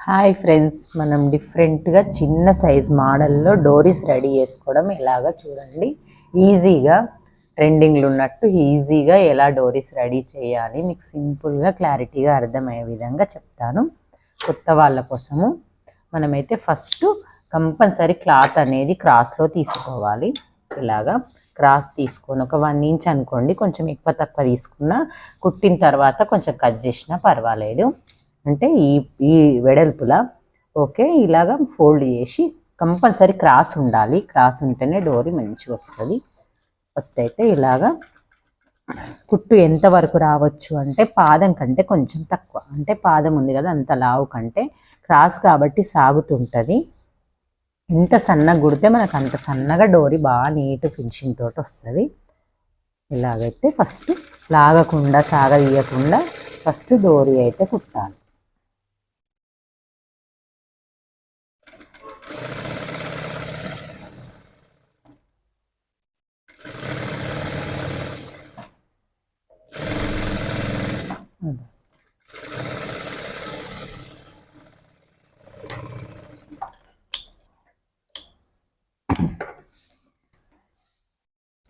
Hi friends మనం డిఫరెంట్గా చిన్న సైజ్ మోడల్లో డోరీస్ రెడీ చేసుకోవడం ఎలాగ చూడండి. ఈజీగా ట్రెండింగ్లు ఉన్నట్టు ఈజీగా ఎలా డోరీస్ రెడీ చేయాలి మీకు సింపుల్గా క్లారిటీగా అర్థమయ్యే విధంగా చెప్తాను. కొత్త వాళ్ళ కోసము మనమైతే ఫస్ట్ కంపల్సరీ క్లాత్ అనేది క్రాస్లో తీసుకోవాలి. ఇలాగా క్రాస్ తీసుకొని ఒక వన్ ఇంచ్ అనుకోండి కొంచెం ఎక్కువ తక్కువ తీసుకున్నా కుట్టిన తర్వాత కొంచెం కట్ చేసినా పర్వాలేదు. అంటే ఈ ఈ వెడల్పులా ఓకే ఇలాగా ఫోల్డ్ చేసి కంపల్సరీ క్రాస్ ఉండాలి. క్రాస్ ఉంటేనే డోరీ మంచిగా వస్తుంది. ఫస్ట్ అయితే ఇలాగా కుట్టు ఎంత వరకు రావచ్చు అంటే పాదం కంటే కొంచెం తక్కువ. అంటే పాదం ఉంది కదా అంత లావు కంటే క్రాస్ కాబట్టి సాగుతుంటుంది. ఎంత సన్నగా కుడితే మనకు అంత సన్నగా డోరీ బాగా నీట్ ఫినిషింగ్ తోటి వస్తుంది. ఇలాగైతే ఫస్ట్ లాగకుండా సాగదీయకుండా ఫస్ట్ డోరీ అయితే కుట్టాలి.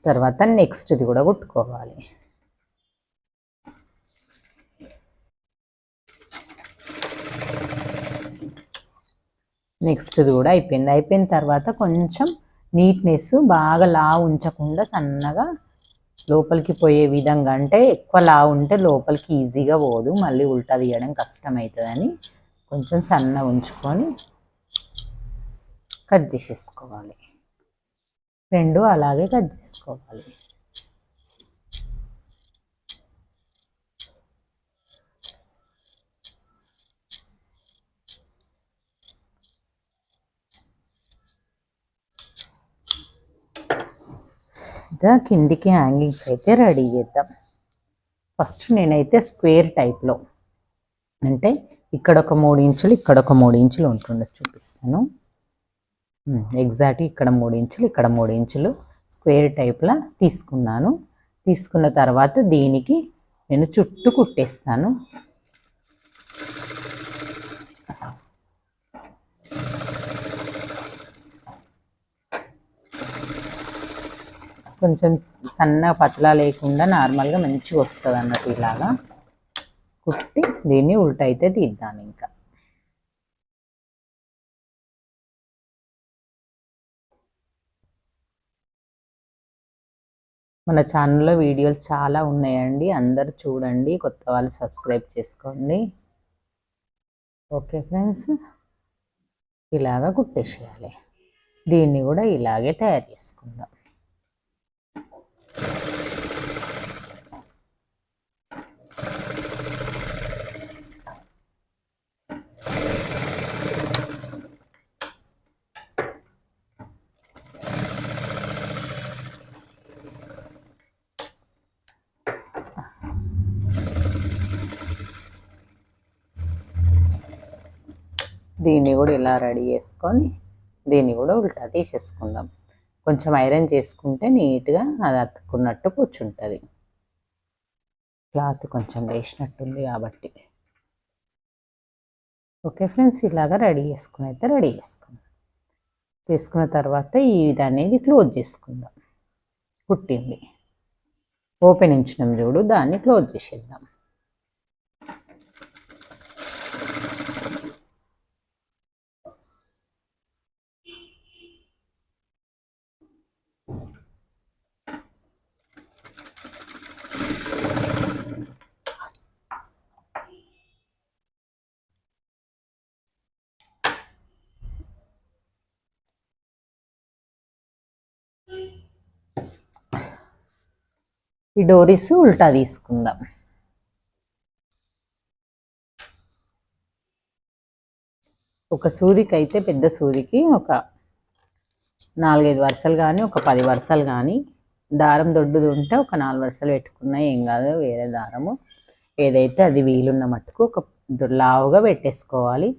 తర్వాత నెక్స్ట్ది కూడా కుట్టుకోవాలి. నెక్స్ట్ది కూడా అయిపోయింది. అయిపోయిన తర్వాత కొంచెం నీట్నెస్ బాగా లా ఉంచకుండా సన్నగా లోపలికి పోయే విధంగా అంటే ఎక్కువ లా ఉంటే లోపలికి ఈజీగా పోదు. మళ్ళీ ఉల్టా తీయడం కష్టమవుతుందని కొంచెం సన్న ఉంచుకొని కట్ చేసేసుకోవాలి. రెండు అలాగే కట్ చేసుకోవాలి. ఇంకా కిందికి హ్యాంగింగ్స్ అయితే రెడీ చేద్దాం. ఫస్ట్ నేనైతే స్క్వేర్ టైప్లో అంటే ఇక్కడ ఒక మూడు ఇంచులు ఇక్కడ ఒక మూడు ఇంచులు ఉంటుండే చూపిస్తాను. ఎగ్జాక్ట్ ఇక్కడ మూడు ఇంచులు ఇక్కడ మూడు ఇంచులు స్క్వేర్ టైప్లా తీసుకున్నాను. తీసుకున్న తర్వాత దీనికి నేను చుట్టూ కుట్టేస్తాను. కొంచెం సన్న పతలా లేకుండా నార్మల్గా మంచిగా వస్తుంది అన్నట్టు ఇలాగా కుట్టి దీన్ని ఉల్టా అయితే తీద్దాం ఇంకా. మన ఛానల్లో వీడియోలు చాలా ఉన్నాయండి. అందరు చూడండి కొత్త వాళ్ళు సబ్స్క్రైబ్ చేసుకోండి. ఓకే ఫ్రెండ్స్ ఇలాగా కుట్టేసేయాలి. దీన్ని కూడా ఇలాగే తయారు చేసుకుందాం. దీన్ని కూడా ఇలా రెడీ చేసుకొని దీన్ని కూడా ఉల్టా తీసేసుకుందాం. కొంచెం ఐరన్ చేసుకుంటే నీట్గా అది అతుక్కున్నట్టు కూర్చుంటుంది. క్లాత్ కొంచెం వేసినట్టుంది కాబట్టి. ఓకే ఫ్రెండ్స్ ఇలాగా రెడీ చేసుకుని అయితే రెడీ చేసుకుందాం. చేసుకున్న తర్వాత ఈ ఇది అనేది క్లోజ్ చేసుకుందాం. కుట్టింది. ఓపెన్ ఉంచినాం చూడు దాన్ని క్లోజ్ చేసేద్దాం. ఈ డోరీస్ ఉల్టా తీసుకుందాం. ఒక సూదికి అయితే పెద్ద సూదికి ఒక నాలుగైదు వరుసలు కానీ ఒక పది వరుసలు కానీ దారం దొడ్డుది ఉంటే ఒక నాలుగు వరుసలు పెట్టుకున్నా ఏం కాదు వేరే దారము. ఏదైతే అది వీలున్న మట్టుకు ఒక లావుగా పెట్టేసుకోవాలి.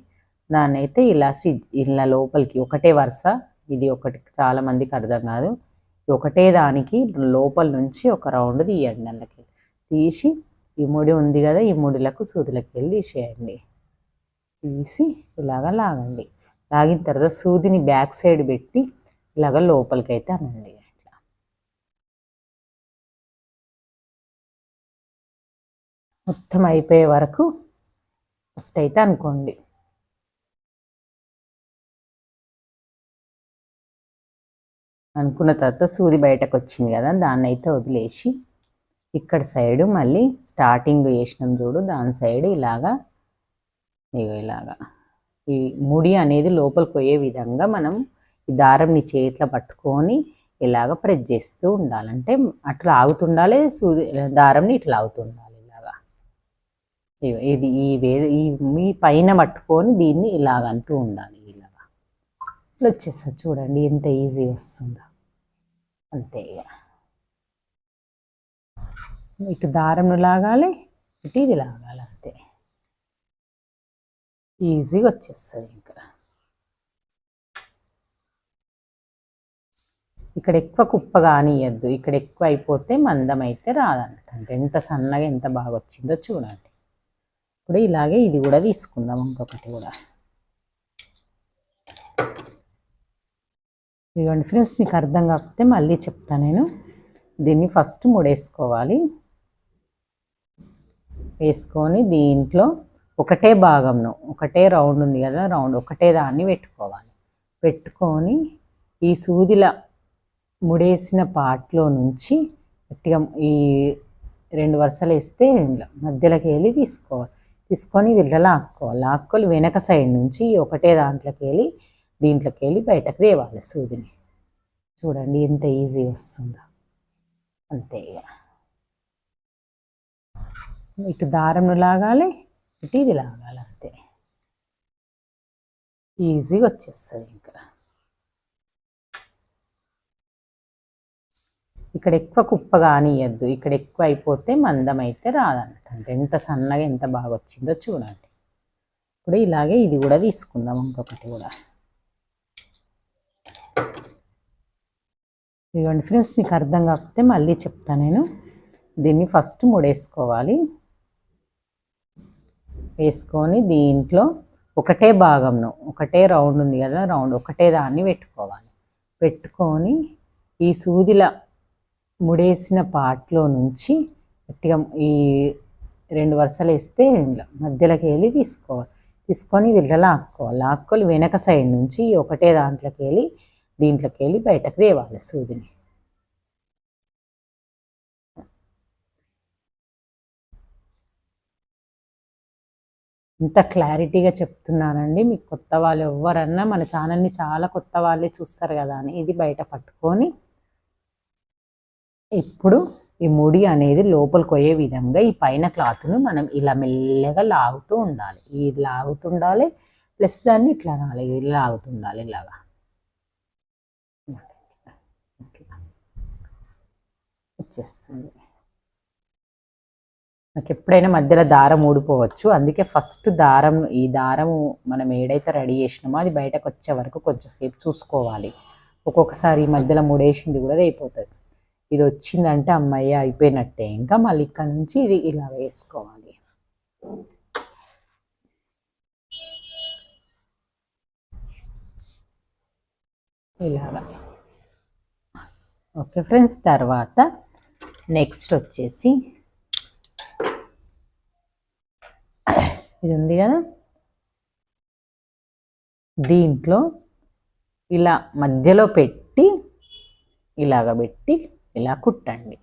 దాన్ని అయితే ఇలా స్టిచ్ ఇలా లోపలికి ఒకటే వరుస. ఇది ఒకటి చాలా మందికి అర్థం కాదు. ఒకటే దానికి లోపల నుంచి ఒక రౌండ్ తీయండి అందులోకి తీసి ఈ ముడి ఉంది కదా ఈ ముడిలకు సూదులకు వెళ్ళి తీసేయండి. తీసి ఇలాగ లాగండి. లాగిన తర్వాత సూదిని బ్యాక్ సైడ్ పెట్టి ఇలాగ లోపలికి అయితే అనండి. ఇట్లా మొత్తం అయిపోయే వరకు ఫస్ట్ అయితే అనుకోండి. అనుకున్న తర్వాత సూది బయటకు వచ్చింది కదా దాన్ని అయితే వదిలేసి ఇక్కడ సైడు మళ్ళీ స్టార్టింగ్ వేసినాం చూడు దాని సైడ్ ఇలాగా ఇగో ఇలాగా. ఈ ముడి అనేది లోపలికి పోయే విధంగా మనం ఈ దారంని చేతిలో పట్టుకొని ఇలాగ ప్రెస్ చేస్తూ ఉండాలంటే అట్లా ఆగుతుండాలి సూది దారంని ఇట్లా ఆగుతుండాలి ఇలాగా. ఇగో ఇది ఈ వే ఈ మీ పైన పట్టుకొని దీన్ని ఇలాగ అంటూ ఉండాలి ఇలాగా. ఇట్లా వచ్చేస్తుంది చూడండి ఎంత ఈజీ వస్తుందో. అంతే ఇక ఇటు దారంను లాగాలి ఇటు ఇది లాగాలి అంతే. ఈజీగా వచ్చేస్తుంది ఇంకా. ఇక్కడ ఎక్కువ కుప్ప కానియద్దు ఇక్కడ ఎక్కువ అయిపోతే మందం అయితే రాదన్నట్టు ఎంత సన్నగా ఎంత బాగా వచ్చిందో చూడండి. ఇప్పుడు ఇలాగే ఇది కూడా తీసుకుందాం ఇంకొకటి కూడా. ఇదిగోండి ఫ్రెండ్స్ మీకు అర్థం కాకపోతే మళ్ళీ చెప్తాను నేను. దీన్ని ఫస్ట్ ముడేసుకోవాలి. వేసుకొని దీంట్లో ఒకటే భాగంను ఒకటే రౌండ్ ఉంది కదా రౌండ్ ఒకటే దాన్ని పెట్టుకోవాలి. పెట్టుకొని ఈ సూదిల ముడేసిన పార్ట్లో నుంచి గట్టిగా ఈ రెండు వరుసలు వేస్తే మధ్యలోకి వెళ్ళి తీసుకోవాలి. తీసుకొని ఇది ఇట్లా లాక్కోవాలి. లాక్కొని వెనక సైడ్ నుంచి ఒకటే దాంట్లోకి వెళ్ళి దీంట్లోకి వెళ్ళి బయటకు తేవాలి సూదిని. చూడండి ఎంత ఈజీ వస్తుందో. అంతే ఇటు దారంను లాగాలి ఇటు ఇది లాగాలి అంతే. ఈజీగా వచ్చేస్తుంది ఇంకా. ఇక్కడ ఎక్కువ కుప్ప కానియద్దు. ఇక్కడ ఎక్కువ అయిపోతే మందం అయితే రాదన్నట్టు. అంటే ఎంత సన్నగా ఎంత బాగా వచ్చిందో చూడండి. ఇప్పుడు ఇలాగే ఇది కూడా తీసుకుందాం ఇంకొకటి కూడా. ఇదిగోండి ఫ్రెండ్స్ మీకు అర్థం కాకపోతే మళ్ళీ చెప్తాను నేను. దీన్ని ఫస్ట్ ముడేసుకోవాలి. వేసుకొని దీంట్లో ఒకటే భాగంను ఒకటే రౌండ్ ఉంది కదా రౌండ్ ఒకటే దాన్ని పెట్టుకోవాలి. పెట్టుకొని ఈ సూదిల ముడేసిన పార్ట్లో నుంచి గట్టిగా ఈ రెండు వరుసలు వేస్తే మధ్యలోకి వెళ్ళి తీసుకోవాలి. తీసుకొని ఇది ఇట్లా లాక్కోవాలి. లాక్కొని వెనక సైడ్ నుంచి ఒకటే దాంట్లోకి వెళ్ళి దీంట్లోకి వెళ్ళి బయటకు తేవాలి సూదిని. ఇంత క్లారిటీగా చెప్తున్నానండి మీకు కొత్త వాళ్ళు ఎవరన్నా మన ఛానల్ని చాలా కొత్త వాళ్ళే చూస్తారు కదా అని. ఇది బయట పట్టుకొని ఇప్పుడు ఈ ముడి అనేది లోపలికి పోయే విధంగా ఈ పైన క్లాత్ను మనం ఇలా మెల్లగా లాగుతూ ఉండాలి. ఇది లాగుతుండాలి ప్లస్ దాన్ని ఇట్లా అనాలి ఇది లాగుతుండాలి ఇలాగా. ఇట్లా. వచ్చేస్తుంది. నాకు ఎప్పుడైనా మధ్యలో దారం ఊడిపోవచ్చు. అందుకే ఫస్ట్ దారం ఈ దారం మనం ఏడైతే రెడీ చేసినామో అది బయటకు వచ్చే వరకు కొంచెం సేపు చూసుకోవాలి. ఒక్కొక్కసారి ఈ మధ్యలో ముడేసింది కూడా అయిపోతుంది. ఇది వచ్చిందంటే అమ్మాయి అయిపోయినట్టే. ఇంకా మళ్ళీ ఇక్కడ నుంచి ఇది ఇలా వేసుకోవాలి. ఇలాగా. ఓకే ఫ్రెండ్స్ తర్వాత నెక్స్ట్ వచ్చేసి ఇది ఉంది కదా. దీంట్లో ఇలా మధ్యలో పెట్టి ఇలాగ పెట్టి ఇలా కుట్టండి.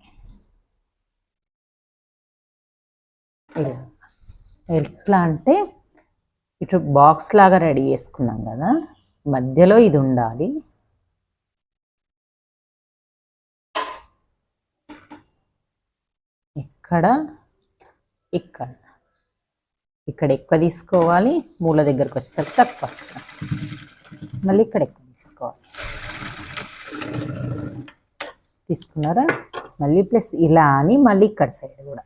ఇలా. ఎట్లా అంటే ఇటు బాక్స్ లాగా రెడీ చేసుకున్నాం కదా. మధ్యలో ఇది ఉండాలి. ఇక్కడ ఇక్కడ. ఇక్కడ ఎక్కువ తీసుకోవాలి మూల దగ్గరకు వచ్చేసరికి తక్కువ వస్తుంది. మళ్ళీ ఇక్కడ ఎక్కువ తీసుకోవాలి. తీసుకున్నారా? మళ్ళీ ప్లస్ ఇలా అని మళ్ళీ ఇక్కడ సైడ్ కూడా.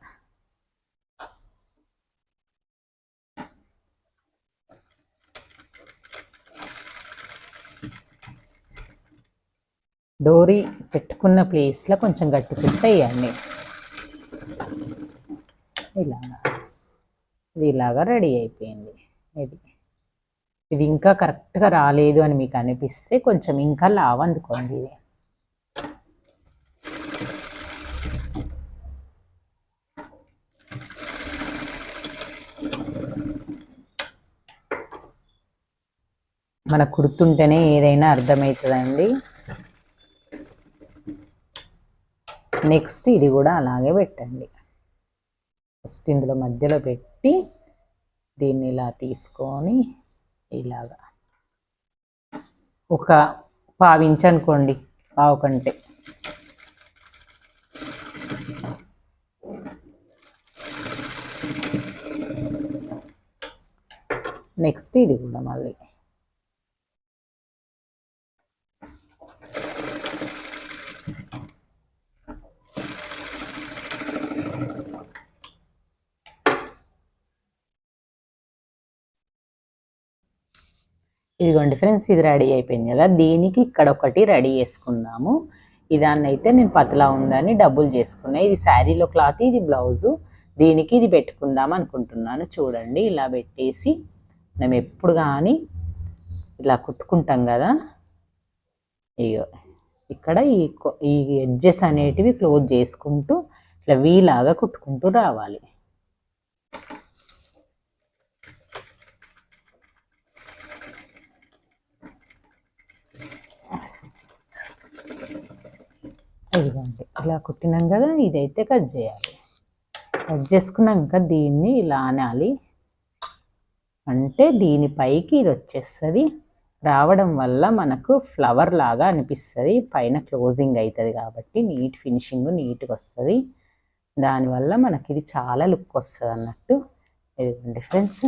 డోరీ పెట్టుకున్న ప్లేస్లో కొంచెం గట్టి పెట్టి వేయండి ఇలాగా. ఇది ఇలాగా రెడీ అయిపోయింది. ఇది ఇది ఇంకా కరెక్ట్గా రాలేదు అని మీకు అనిపిస్తే కొంచెం ఇంకా లావ్ అందుకోండి. ఇది మన కుడుతుంటేనే ఏదైనా అర్థమవుతుందండి. నెక్స్ట్ ఇది కూడా అలాగే పెట్టండి. ఫస్ట్ ఇందులో మధ్యలో పెట్టి దీన్ని ఇలా తీసుకొని ఇలాగా ఒక పావించు అనుకోండి పావు కంటే. నెక్స్ట్ ఇది కూడా మళ్ళీ. ఇదిగోండి ఫ్రెండ్స్ ఇది రెడీ అయిపోయింది కదా. దీనికి ఇక్కడ ఒకటి రెడీ చేసుకుందాము. ఇదాన్ని అయితే నేను పతలా ఉందని డబ్బులు చేసుకున్నా. ఇది శారీలో క్లాత్ ఇది బ్లౌజు. దీనికి ఇది పెట్టుకుందాం అనుకుంటున్నాను. చూడండి ఇలా పెట్టేసి మేము ఎప్పుడు కానీ ఇలా కుట్టుకుంటాం కదా. ఇగో ఇక్కడ ఈ ఈ ఎడ్జెస్ అనేటివి క్లోజ్ చేసుకుంటూ ఇట్లా వీలాగా కుట్టుకుంటూ రావాలి. ఇదిగోండి ఇలా కుట్టినాం కదా ఇదైతే కట్ చేయాలి. కట్ చేసుకున్నాక దీన్ని ఇలా అనాలి. అంటే దీనిపైకి ఇది వచ్చేస్తుంది. రావడం వల్ల మనకు ఫ్లవర్ లాగా అనిపిస్తుంది. పైన క్లోజింగ్ అవుతుంది కాబట్టి నీట్ ఫినిషింగ్ నీట్గా వస్తుంది. దానివల్ల మనకి ఇది చాలా లుక్ వస్తుంది అన్నట్టు ఇదిగోండి ఫ్రెండ్స్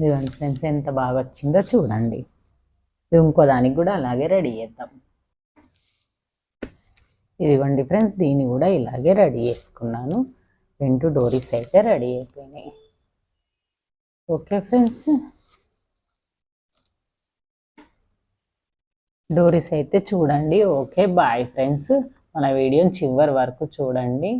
ఇదిగోండి ఫ్రెండ్స్ ఎంత బాగా వచ్చిందో చూడండి. ఇంకో దానికి కూడా అలాగే రెడీ చేద్దాం. ఇదిగోండి ఫ్రెండ్స్ దీన్ని కూడా ఇలాగే రెడీ చేసుకున్నాను. రెండు డోరీస్ అయితే రెడీ అయిపోయినాయి. Okay friends. డోరీస్ అయితే చూడండి. Okay bye friends. మన వీడియోని చివరి వరకు చూడండి.